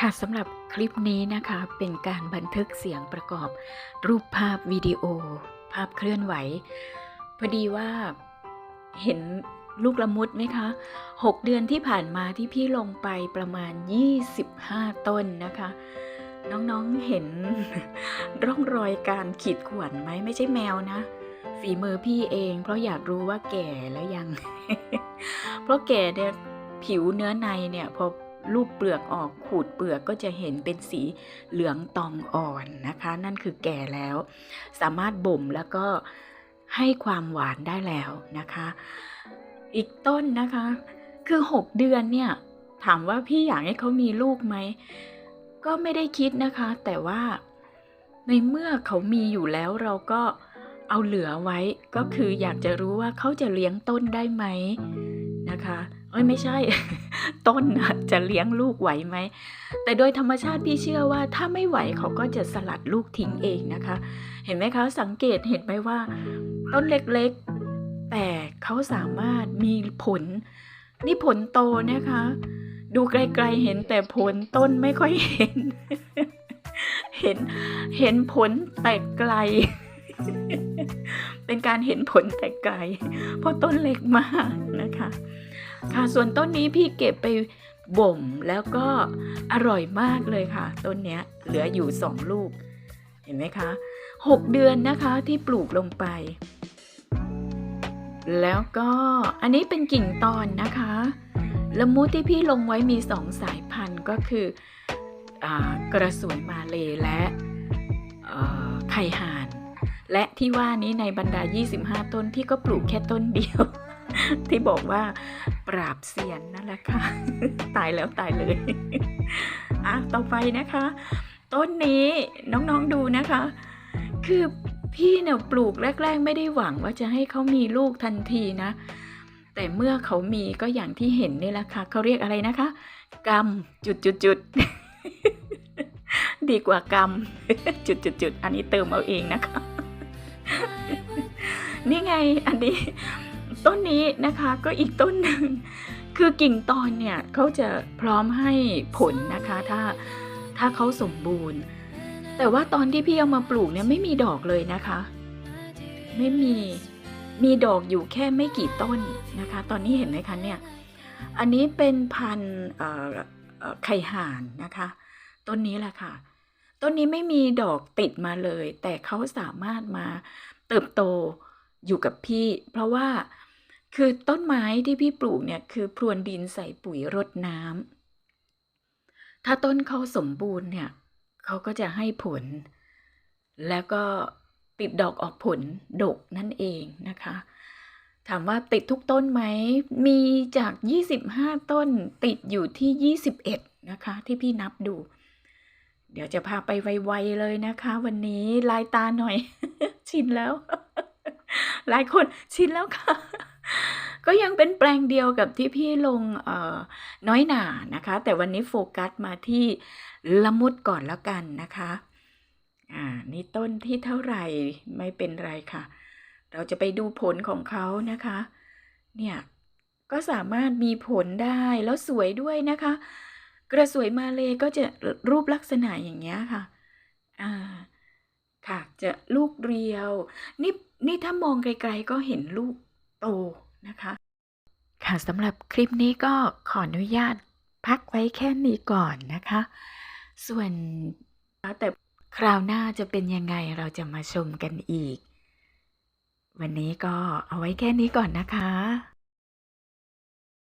ค่ะสำหรับคลิปนี้นะคะเป็นการบันทึกเสียงประกอบ รูปภาพวิดีโอ ภาพเคลื่อนไหว พอดีว่าเห็นลูกละมุดไหมคะ 6 เดือนที่ผ่านมาที่พี่ลงไปประมาณ 25 ต้นนะคะ น้องๆเห็นร่องรอยการขีดข่วนไหมไม่ใช่แมวนะ ฝีมือพี่เอง เพราะอยากรู้ว่าแก่แล้วยัง เพราะแก่เนี่ยผิวเนื้อในเนี่ยพอ ลูกเปลือกออกขูดเปลือกก็จะเห็นเป็นสีเหลืองตองอ่อนนะคะ นั่นคือแก่แล้ว สามารถบ่มแล้วก็ให้ความหวานได้แล้วนะคะ อีกต้นนะคะ คือ 6 เดือนเนี่ย ถามว่าพี่อยากให้เขามีลูกไหม ก็ไม่ได้คิดนะคะ แต่ว่าในเมื่อเขามีอยู่แล้วเราก็เอาเหลือไว้ก็คืออยากจะรู้ว่าเขาจะเลี้ยงต้นได้ไหมนะคะ เอ้ยไม่ใช่ ต้นนะจะเลี้ยงลูกไหวไหม แต่โดยธรรมชาติพี่เชื่อว่าถ้าไม่ไหวเขาก็จะสลัดลูกทิ้งเองนะคะ เห็นไหมคะสังเกตเห็นไหมว่า ต้นเล็กๆ แต่เขาสามารถมีผล นี่ผลโตนะคะ ดูไกลๆเห็นแต่ผลต้นไม่ค่อยเห็น เห็นเห็นผลแต่ไกล เป็นการเห็นผลแต่ไกลเพราะต้นเล็กมากนะคะค่ะส่วนต้นนี้พี่เก็บไปบ่มแล้วก็อร่อยมากเลยค่ะ ต้นเนี้ยเหลืออยู่สองลูก เห็นไหมคะหกเดือนนะคะที่ปลูกลงไป แล้วก็อันนี้เป็นกิ่งตอนนะคะละมุดที่พี่ลงไว้มีสองสายพันธุ์ก็คืออกระสวยมาเลยและไข่ห่าน และที่ว่านี้ในบรรดา 25 ต้นพี่ก็ปลูกแค่ต้นเดียว ที่บอกว่าปราบเซียนนั่นแหละค่ะ ตายแล้วตายเลย อะ ต่อไปนะคะ ต้นนี้น้องๆดูนะคะ คือพี่เนี่ยปลูกแรก ๆ ไม่ได้หวังว่าจะให้เขามีลูกทันทีนะ แต่เมื่อเขามีก็อย่างที่เห็นนี่แหละค่ะเขาเรียกอะไรนะคะ กรรมจุดจุดจุดดีกว่ากรรมจุดจุดจุดอันนี้เติมเอาเองนะคะ นี่ไงอันนี้ต้นนี้นะคะก็อีกต้นหนึ่งคือกิ่งตอนเนี่ยเขาจะพร้อมให้ผลนะคะ ถ้าถ้าเขาสมบูรณ์ แต่ว่าตอนที่พี่เอามาปลูกเนี่ยไม่มีดอกเลยนะคะ ไม่มีมีดอกอยู่แค่ไม่กี่ต้นนะคะ ตอนนี้เห็นไหมคะเนี่ยอันนี้เป็นพันธุ์เอ่อเอ่อไข่ห่านนะคะ ต้นนี้แหละค่ะ ต้นนี้ไม่มีดอกติดมาเลย แต่เขาสามารถมาเติบโตอยู่กับพี่ เพราะว่าคือต้นไม้ที่พี่ปลูกเนี่ยคือพรวนดินใส่ปุ๋ยรดน้ำถ้าต้นเขาสมบูรณ์เนี่ยเขาก็จะให้ผล แล้วก็ติดดอกออกผลดกนั่นเองนะคะ ถามว่าติดทุกต้นไหมมีจาก 25 ต้นติดอยู่ที่ 21 นะคะ ที่พี่นับดู เดี๋ยวจะพาไปไวๆเลยนะคะ วันนี้ลายตาหน่อย ชินแล้ว หลายคนชินแล้วค่ะ ก็ยังเป็นแปลงเดียวกับที่พี่ลงน้อยหนานะคะ แต่วันนี้โฟกัสมาที่ละมุดก่อนแล้วกันนะคะ อ่า นี่ต้นที่เท่าไหร่ไม่เป็นไรค่ะ เราจะไปดูผลของเขานะคะ เนี่ย ก็สามารถมีผลได้แล้วสวยด้วยนะคะ กระสวยมาเลยก็จะรูปลักษณะอย่างเงี้ยค่ะอ่าค่ะจะลูกเรียวนี่นี่ถ้ามองไกลๆก็เห็นลูกโตนะคะ ค่ะสำหรับคลิปนี้ก็ขออนุญาตพักไว้แค่นี้ก่อนนะคะ ส่วนแต่คราวหน้าจะเป็นยังไงเราจะมาชมกันอีก วันนี้ก็เอาไว้แค่นี้ก่อนนะคะ